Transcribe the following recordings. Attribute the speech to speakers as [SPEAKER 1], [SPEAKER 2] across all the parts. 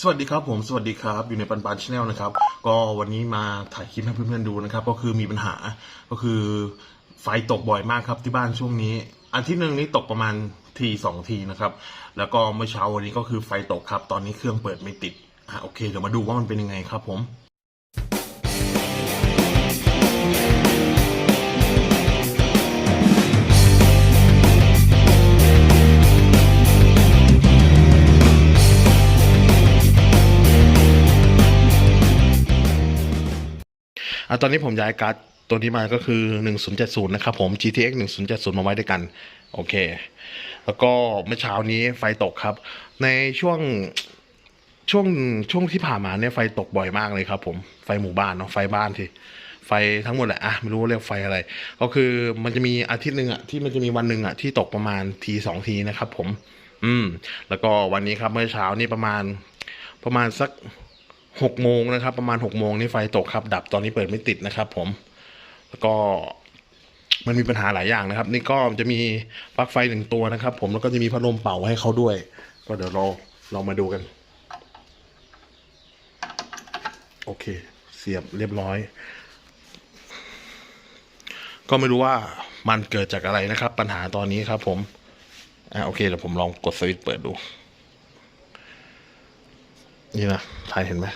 [SPEAKER 1] สวัสดีครับผมสวัสดีครับอยู่ในปันปันชาแนลนะครับ ก็วันนี้มาถ่ายคลิปให้เพื่อนๆดูนะครับ ก็คือมีปัญหาก็คือไฟตกบ่อยมากครับที่บ้านช่วงนี้ อันที่หนึ่งนี้ตกประมาณทีสองทีนะครับ แล้วก็เมื่อเช้าวันนี้ก็คือไฟตกครับ ตอนนี้เครื่องเปิดไม่ติดอะโอเคเดี๋ยวมาดูว่ามันเป็นยังไงครับผม ตอนนี้ผมย้ายการ์ดตัวนี้มาก็คือ 1070 นะครับผม GTX 1070 มาไว้ด้วยกัน โอเค แล้วก็เมื่อเช้านี้ไฟตกครับ ในช่วงช่วงช่วงที่ผ่านมาเนี่ยไฟตกบ่อยมากเลยครับผม ไฟหมู่บ้านเนาะไฟบ้านที่ไฟทั้งหมดแหละอะไม่รู้ว่าเรียกไฟอะไร ก็คือมันจะมีอาทิตย์หนึ่งอะที่มันจะมีวันหนึ่งอะที่ตกประมาณทีสองทีนะครับผม อืม แล้วก็วันนี้ครับเมื่อเช้านี่ประมาณประมาณสัก หกโมงนะครับ ประมาณหกโมงนี่ไฟตกครับ ดับตอนนี้เปิดไม่ติดนะครับ ผม แล้วก็มันมีปัญหาหลายอย่างนะครับ นี่ก็จะมีปลั๊กไฟหนึ่งตัวนะครับ ผมแล้วก็จะมีพัดลมเป่าให้เขาด้วย ก็เดี๋ยวเราเรามาดูกัน โอเค เสียบเรียบร้อย ก็ไม่รู้ว่ามันเกิดจากอะไรนะครับ ปัญหาตอนนี้ครับ ผมอ่าโอเคเดี๋ยวผมลองกดสวิตช์เปิดดู นี่นะถ่ายเห็นไหม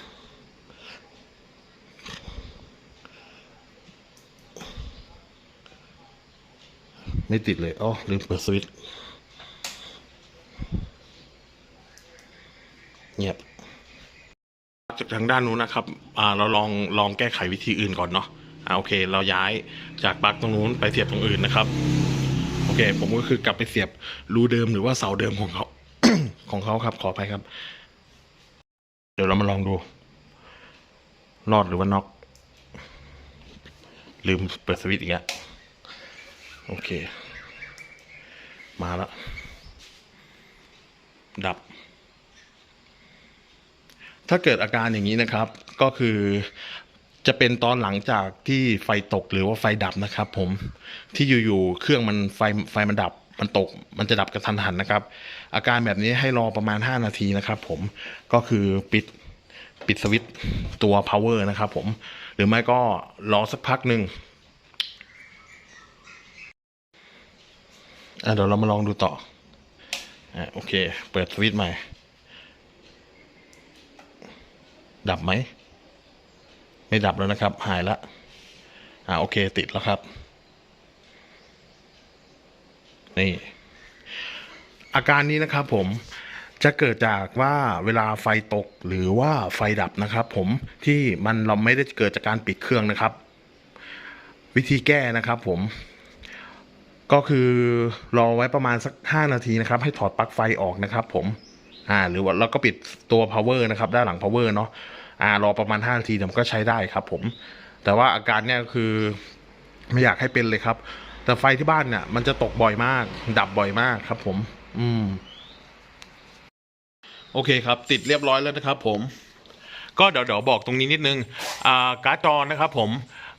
[SPEAKER 1] ไม่ติดเลย อ๋อ ลืมเปิดสวิตช์เงียบจากทางด้านนู้นนะครับอ่าเราลองลองแก้ไขวิธีอื่นก่อนเนาะอ่าโอเค เราย้ายจากปลั๊กตรงนู้นไปเสียบตรงอื่นนะครับ โอเค ผมก็คือกลับไปเสียบรูเดิมหรือว่าเสาเดิมของเขาของเขาครับ ขออภัยครับ เดี๋ยวเรามาลองดู รอดหรือว่าน็อก ลืมเปิดสวิตช์อีกแล้ว โอเค มาแล้ว ดับ ถ้าเกิดอาการอย่างนี้นะครับ ก็คือจะเป็นตอนหลังจากที่ไฟตกหรือว่าไฟดับนะครับ ผมที่อยู่ๆเครื่องมันไฟไฟมันดับมันตกมันจะดับกระทันหันนะครับ อาการแบบนี้ให้รอประมาณ 5 นาทีนะครับ ผมก็คือปิดปิดสวิตตัว power นะครับ ผมหรือไม่ก็รอสักพักหนึ่ง อะเดี๋ยวเรามาลองดูต่ออะโอเค เปิดสวิตช์ใหม่ ดับไหม ไม่ดับแล้วนะครับ หายละอ่าโอเคติดแล้วครับ นี่ อาการนี้นะครับผมจะเกิดจากว่าเวลาไฟตกหรือว่าไฟดับนะครับ ผมที่มันเราไม่ได้เกิดจากการปิดเครื่องนะครับ วิธีแก้นะครับ ผม ก็คือรอไว้ประมาณสัก 5 นาทีนะครับ ให้ถอดปลั๊กไฟออกนะครับ ผม อ่า หรือว่าเราก็ปิดตัว power นะครับ ด้านหลัง power เนาะอ่ารอประมาณ 5 นาทีเดี๋ยวมันก็ใช้ได้ครับ ผม แต่ว่าอาการเนี่ยคือไม่อยากให้เป็นเลยครับ แต่ไฟที่บ้านเนี่ยมันจะตกบ่อยมาก ดับบ่อยมากครับ ผม อืม โอเคครับ ติดเรียบร้อยแล้วนะครับ ผม ก็เดี๋ยวเดี๋ยวบอกตรงนี้นิดนึงอ่าการ์ดจอนะครับผม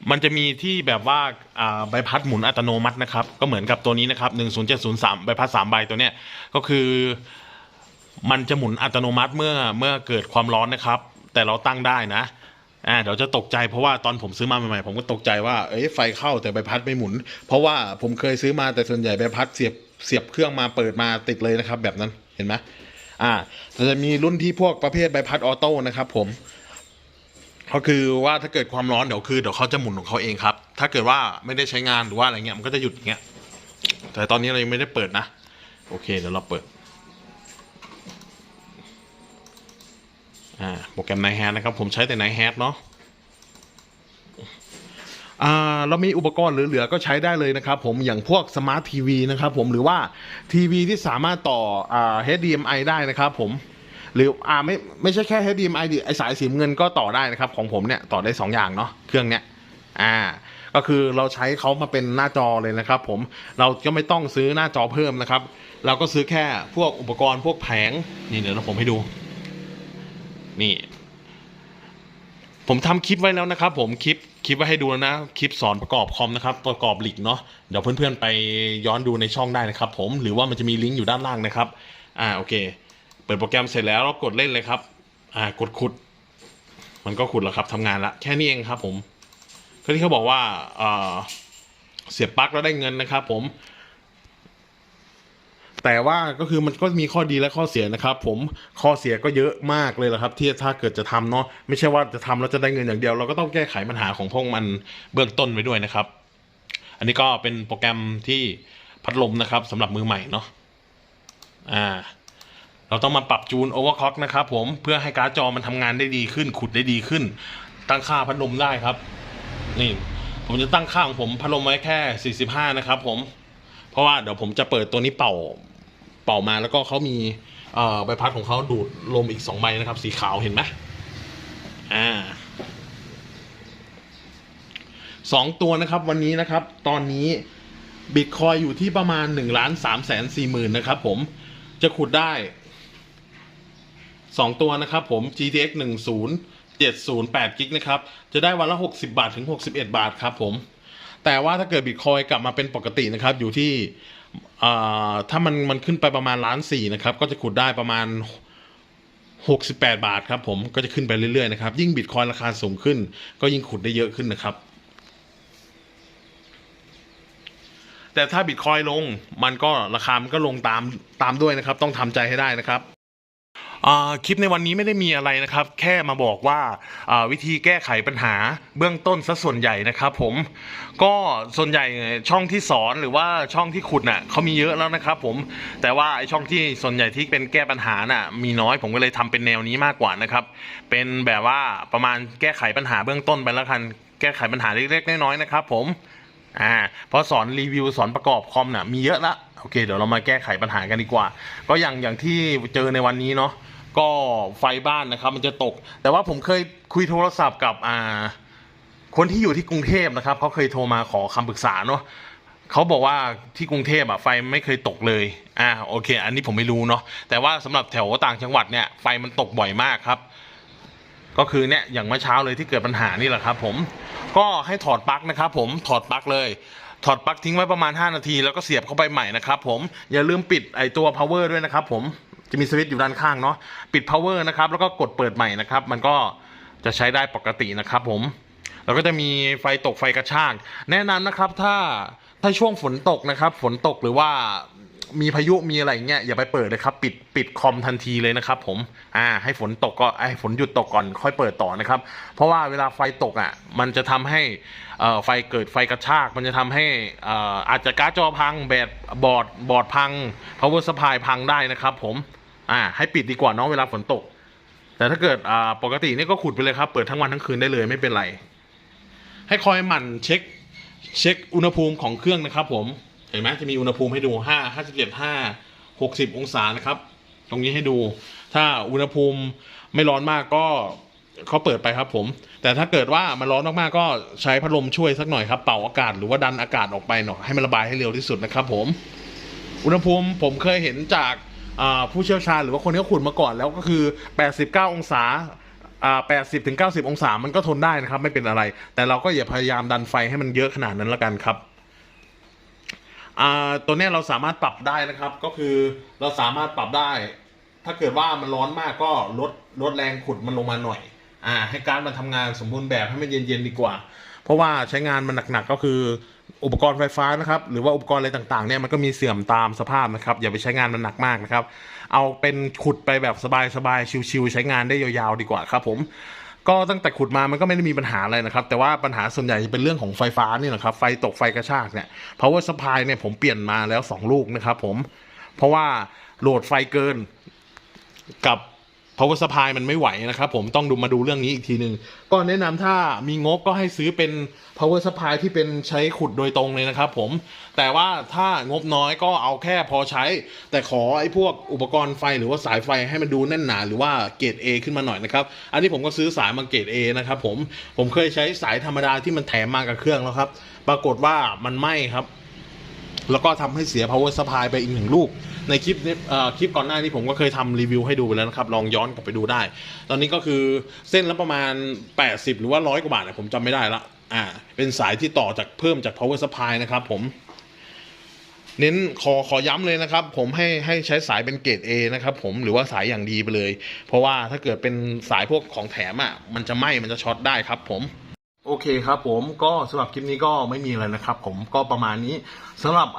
[SPEAKER 1] มันจะมีที่แบบว่าอ่าใบพัดหมุนอัตโนมัตินะครับ ก็เหมือนกับตัวนี้นะครับ10703ใบพัด3ใบตัวเนี้ยก็คือมันจะหมุนอัตโนมัติเมื่อเมื่อเกิดความร้อนนะครับ แต่เราตั้งได้นะอ่าเดี๋ยวจะตกใจเพราะว่าตอนผมซื้อมาใหม่ๆผมก็ตกใจว่าเอ้ยไฟเข้าแต่ใบพัดไม่หมุน เพราะว่าผมเคยซื้อมาแต่ส่วนใหญ่ใบพัดเสียบเสียบเครื่องมาเปิดมาติดเลยนะครับ แบบนั้นเห็นไหม อ่าจะมีรุ่นที่พวกประเภทใบพัดออโต้นะครับ ผมก็คือว่าถ้าเกิดความร้อนเดี๋ยวคือเดี๋ยวเขาจะหมุนของเขาเองครับ ถ้าเกิดว่าไม่ได้ใช้งานหรือว่าอะไรเงี้ยมันก็จะหยุดอย่างเงี้ย แต่ตอนนี้เรายังไม่ได้เปิดนะ โอเคเดี๋ยวเราเปิดอ่าโปรแกรมไนแฮดนะครับ ผมใช้แต่ไนแฮดเนาะ เรามีอุปกรณ์เหลือๆก็ใช้ได้เลยนะครับผมอย่างพวกสมาร์ททีวีนะครับผมหรือว่าทีวีที่สามารถต่ออ HDMI ได้นะครับผมหรืออ่าไม่ไม่ใช่แค่ HDMI ดิไอสายสีเงินก็ต่อได้นะครับ ของผมเนี่ยต่อได้สองอย่างเนาะเครื่องเนี้ยอ่าก็คือเราใช้เขามาเป็นหน้าจอเลยนะครับ ผมเราก็ไม่ต้องซื้อหน้าจอเพิ่มนะครับ เราก็ซื้อแค่พวกอุปกรณ์พวกแผงนี่เดี๋ยวผมให้ดู นี่ ผมทำคลิปไว้แล้วนะครับ ผมคลิป คลิปไว้ให้ดูแล้วนะ คลิปสอนประกอบคอมนะครับ ประกอบหลีกเนาะ เดี๋ยวเพื่อนๆไปย้อนดูในช่องได้นะครับผม หรือว่ามันจะมีลิงก์อยู่ด้านล่างนะครับ อ่า โอเค เปิดโปรแกรมเสร็จแล้วเรากดเล่นเลยครับ อ่า กดขุด มันก็ขุดแล้วครับทำงานละ แค่นี้เองครับผมก็ที่เขาบอกว่า เอ่อ เสียบปลั๊กแล้วได้เงินนะครับผม แต่ว่าก็คือมันก็มีข้อดีและข้อเสียนะครับ ผมข้อเสียก็เยอะมากเลยละครับ ที่ถ้าเกิดจะทำเนาะไม่ใช่ว่าจะทำแล้วจะได้เงินอย่างเดียว เราก็ต้องแก้ไขปัญหาของพวกมันเบื้องต้นไว้ด้วยนะครับ อันนี้ก็เป็นโปรแกรมที่พัดลมนะครับสำหรับมือใหม่เนาะอ่า เราต้องมาปรับจูนโอเวอร์คล็อกนะครับผมเพื่อให้การ์ดจอมันทำงานได้ดีขึ้น ขุดได้ดีขึ้น ตั้งค่าพัดลมได้ครับ นี่ผมจะตั้งค่าของผมพัดลมไว้แค่ 45 นะครับผม เพราะว่าเดี๋ยวผมจะเปิดตัวนี้เป่า เป่ามาแล้วก็เขามีใบพัดของเขาดูดลมอีกสองใบนะครับ สีขาวเห็นไหมอ่าสองตัวนะครับวันนี้นะครับ ตอนนี้บิตคอยอยู่ที่ประมาณ1นึ่งล้านสามแสนสี่หมื่นนะครับผมจะขุดได้สองตัวนะครับผม GTX 1 0 7 0 8กิกนะครับ จะได้วันละ60บาทถึง61บเอ็ดบาทครับผม แต่ว่าถ้าเกิดบิตคอยกลับมาเป็นปกตินะครับ อยู่ที่ ถ้ามันมันขึ้นไปประมาณล้านสี่นะครับ ก็จะขุดได้ประมาณ 68 บาทครับผมก็จะขึ้นไปเรื่อยๆนะครับ ยิ่งบิตคอยราคาสูงขึ้น ก็ยิ่งขุดได้เยอะขึ้นนะครับแต่ถ้าบิตคอยลงมันก็ราคามันก็ลงตามตามด้วยนะครับ ต้องทำใจให้ได้นะครับ คลิปในวันนี้ไม่ได้มีอะไรนะครับ แค่มาบอกว่าวิธีแก้ไขปัญหาเบื้องต้นซะส่วนใหญ่นะครับ ผมก็ส่วนใหญ่ช่องที่สอนหรือว่าช่องที่ขุดน่ะเขามีเยอะแล้วนะครับ ผมแต่ว่าไอช่องที่ส่วนใหญ่ที่เป็นแก้ปัญหาน่ะมีน้อยผมก็เลยทำเป็นแนวนี้มากกว่านะครับ เป็นแบบว่าประมาณแก้ไขปัญหาเบื้องต้นไปแล้วกันแก้ไขปัญหาเล็กๆน้อยๆนะครับ ผมอ่าเพราะสอนรีวิวสอนประกอบคอมน่ะมีเยอะละโอเคเดี๋ยวเรามาแก้ไขปัญหากันดีกว่า ก็อย่างอย่างที่เจอในวันนี้เนาะ ก็ไฟบ้านนะครับ มันจะตก แต่ว่าผมเคยคุยโทรศัพท์กับอ่าคนที่อยู่ที่กรุงเทพนะครับเขาเคยโทรมาขอคำปรึกษาเนาะเขาบอกว่าที่กรุงเทพอะไฟไม่เคยตกเลยอ่าโอเค อันนี้ผมไม่รู้เนาะแต่ว่าสำหรับแถวต่างจังหวัดเนี่ยไฟมันตกบ่อยมากครับ ก็คือเนี่ยอย่างเมื่อเช้าเลยที่เกิดปัญหานี่แหละครับ ผมก็ให้ถอดปลั๊กนะครับ ผมถอดปลั๊กเลย ถอดปลั๊กทิ้งไว้ประมาณ 5 นาที แล้วก็เสียบเข้าไปใหม่นะครับ ผมอย่าลืมปิดไอตัว power ด้วยนะครับ ผม จะมีสวิตช์อยู่ด้านข้างเนาะปิด power นะครับแล้วก็กดเปิดใหม่นะครับ มันก็จะใช้ได้ปกตินะครับผมแล้วก็จะมีไฟตกไฟกระชากแนะนำนะครับถ้าถ้าช่วงฝนตกนะครับ ฝนตกหรือว่ามีพายุมีอะไรเงี้ยอย่าไปเปิดเลยครับปิดปิดคอมทันทีเลยนะครับ ผมอ่าให้ฝนตกก็ให้ฝนหยุดตกก่อนค่อยเปิดต่อนะครับ เพราะว่าเวลาไฟตกอะมันจะทำให้ไฟเกิดไฟกระชาก มันจะทำให้อ่ออาจจะการ์ดจอพังแบตบอร์ดบอร์ดพัง power supply พังได้นะครับ ผม อ่าให้ปิดดีกว่าเนาะเวลาฝนตก แต่ถ้าเกิดอ่าปกตินี่ก็ขุดไปเลยครับ เปิดทั้งวันทั้งคืนได้เลยไม่เป็นไร ให้คอยหมั่นเช็คเช็คอุณหภูมิของเครื่องนะครับ ผมเห็นไหมจะมีอุณหภูมิให้ดูห้าห้าสิบเจ็ดห้าหกสิบองศานะครับ ตรงนี้ให้ดู ถ้าอุณหภูมิไม่ร้อนมากก็เขาเปิดไปครับผม แต่ถ้าเกิดว่ามันร้อนมากๆก็ใช้พัดลมช่วยสักหน่อยครับ เป่าอากาศหรือว่าดันอากาศออกไปหน่อยให้มันระบายให้เร็วที่สุดนะครับ ผม อุณหภูมิผมเคยเห็นจาก ผู้เชี่ยวชาญหรือว่าคนที่เขาขุดมาก่อนแล้วก็คือ 89 องศาอ่า80ถึง90องศา มันก็ทนได้นะครับ ไม่เป็นอะไร แต่เราก็อย่าพยายามดันไฟให้มันเยอะขนาดนั้นละกันครับอ่าตัวนี้เราสามารถปรับได้นะครับ ก็คือเราสามารถปรับได้ ถ้าเกิดว่ามันร้อนมากก็ลดลดแรงขุดมันลงมาหน่อย อ่า ให้การมันทำงานสมบูรณ์แบบให้มันเย็นๆดีกว่า เพราะว่าใช้งานมันหนักๆก็คือ อุปกรณ์ไฟฟ้านะครับ หรือว่าอุปกรณ์อะไรต่างๆเนี่ยมันก็มีเสื่อมตามสภาพนะครับ อย่าไปใช้งานมันหนักมากนะครับ เอาเป็นขุดไปแบบสบายๆชิวๆใช้งานได้ยาวๆดีกว่าครับผมก็ตั้งแต่ขุดมามันก็ไม่ได้มีปัญหาอะไรนะครับ แต่ว่าปัญหาส่วนใหญ่จะเป็นเรื่องของไฟฟ้านี่แหละครับไฟตกไฟกระชากเนี่ย power supply เนี่ยผมเปลี่ยนมาแล้วสองลูกนะครับผมเพราะว่าโหลดไฟเกินกับ power supply มันไม่ไหวนะครับผมต้องดูมาดูเรื่องนี้อีกทีหนึ่งก็แนะนำถ้ามีงบก็ให้ซื้อเป็น power supply ที่เป็นใช้ขุดโดยตรงเลยนะครับผมแต่ว่าถ้างบน้อยก็เอาแค่พอใช้ แต่ขอไอ้พวกอุปกรณ์ไฟหรือว่าสายไฟให้มันดูแน่นหนาหรือว่าเกรด A ขึ้นมาหน่อยนะครับอันนี้ผมก็ซื้อสายมาเกรด A นะครับผมผมเคยใช้สายธรรมดาที่มันแถมมากับเครื่องแล้วครับ ปรากฏว่ามันไหม้ครับ แล้วก็ทำให้เสีย power supply ไปอีกหนึ่งลูก ในคลิปนี้เอ่อคลิปก่อนหน้านี้ผมก็เคยทำรีวิวให้ดูไปแล้วนะครับ ลองย้อนกลับไปดูได้ ตอนนี้ก็คือเส้นละประมาณ 80 หรือว่าร้อยกว่าบาทเนี่ยผมจำไม่ได้ละอ่าเป็นสายที่ต่อจากเพิ่มจาก power supply นะครับผม เน้นขอขอย้ำเลยนะครับ ผมให้ให้ใช้สายเป็นเกรด A นะครับผมหรือว่าสายอย่างดีไปเลย เพราะว่าถ้าเกิดเป็นสายพวกของแถมอะมันจะไหม้มันจะช็อตได้ครับผม โอเคครับผมก็สำหรับคลิปนี้ก็ไม่มีอะไรนะครับ ผมก็ประมาณนี้สำหรับ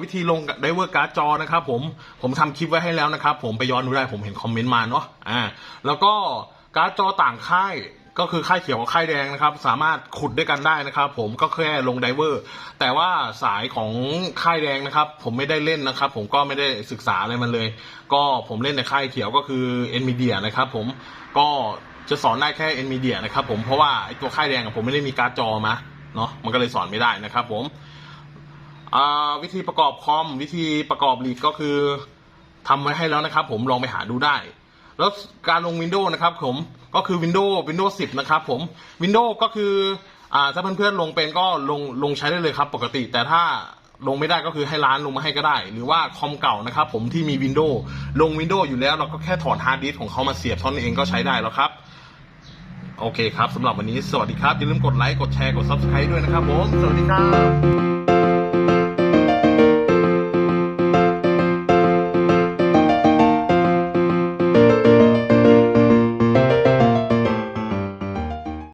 [SPEAKER 1] วิธีลงไดเวอร์การ์ดจอนะครับผมผมทำคลิปไว้ให้แล้วนะครับ ผมไปย้อนดูได้ผมเห็นคอมเมนต์มาเนาะอ่าแล้วก็การ์ดจอต่างค่ายก็คือค่ายเขียวกับค่ายแดงนะครับ สามารถขุดด้วยกันได้นะครับ ผมก็แค่ลงไดเวอร์ แต่ว่าสายของค่ายแดงนะครับ ผมไม่ได้เล่นนะครับ ผมก็ไม่ได้ศึกษาอะไรมันเลย ก็ผมเล่นในค่ายเขียวก็คือ NVIDIA นะครับ ผมก็ จะสอนได้แค่ NVIDIA นะครับผมเพราะว่าไอตัวค่ายแดงผมไม่ได้มีการ์ดจอมาเนาะมันก็เลยสอนไม่ได้นะครับผมวิธีประกอบคอมวิธีประกอบลีดก็คือทำไว้ให้แล้วนะครับ ผมลองไปหาดูได้ แล้วการลง Windows นะครับผมก็คือ Windows Windows 10 นะครับผม Windows ก็คืออ่าถ้าเพื่อนๆลงเป็นก็ลงลงใช้ได้เลยครับ ปกติ แต่ถ้าลงไม่ได้ก็คือให้ร้านลงมาให้ก็ได้ หรือว่าคอมเก่านะครับผมที่มี Windows ลง Windows อยู่แล้วเราก็แค่ถอดฮาร์ดดิสของเขามาเสียบท่านั้นเองก็ใช้ได้แล้วครับ โอเคครับสำหรับวันนี้สวัสดีครับ อย่าลืมกดไลค์ กดแชร์ กด Subscribe ด้วยนะครับผม สวัสดีครับ